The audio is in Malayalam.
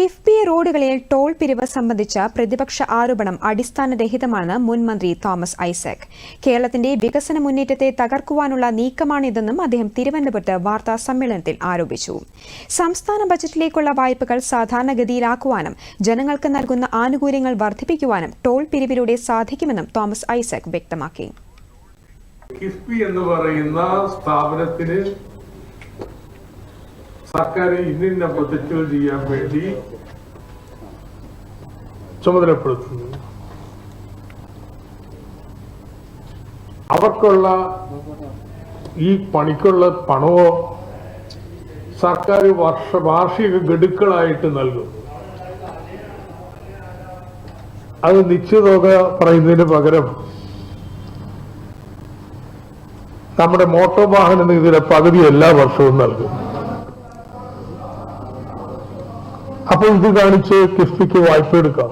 കിഫ്ബി റോഡുകളിൽ ടോൾ പിരിവ് സംബന്ധിച്ച പ്രതിപക്ഷ ആരോപണം അടിസ്ഥാനരഹിതമാണെന്ന് മുൻമന്ത്രി തോമസ് ഐസക്. കേരളത്തിന്റെ വികസന മുന്നേറ്റത്തെ തകർക്കുവാനുള്ള നീക്കമാണിതെന്നും അദ്ദേഹം തിരുവനന്തപുരത്ത് വാർത്താ സമ്മേളനത്തിൽ ആരോപിച്ചു. സംസ്ഥാന ബജറ്റിലേക്കുള്ള വായ്പകൾ സാധാരണഗതിയിലാക്കുവാനും ജനങ്ങൾക്ക് നൽകുന്ന ആനുകൂല്യങ്ങൾ വർദ്ധിപ്പിക്കുവാനും ടോൾ പിരിവിലൂടെ സാധിക്കുമെന്നും തോമസ് ഐസക് വ്യക്തമാക്കി. കിഫ്ബി എന്ന് പറയുന്ന സ്ഥാപനത്തിന് സർക്കാർ ഇന്നിന്ന പ്രൊജക്റ്റുകൾ ചെയ്യാൻ വേണ്ടി ചുമതലപ്പെടുത്തുന്നു. അവർക്കുള്ള ഈ പണിക്കുള്ള പണമോ സർക്കാർ വർഷ വാർഷിക ഗഡുക്കളായിട്ട് നൽകും. അത് നിശ്ചിത തുക പറയുന്നതിന് പകരം നമ്മുടെ മോട്ടോർ വാഹന നികുതിയുടെ പകുതി എല്ലാ വർഷവും നൽകും. അപ്പൊ ഇത് കാണിച്ച് കിഫ്ബിക്ക് വായ്പ എടുക്കാം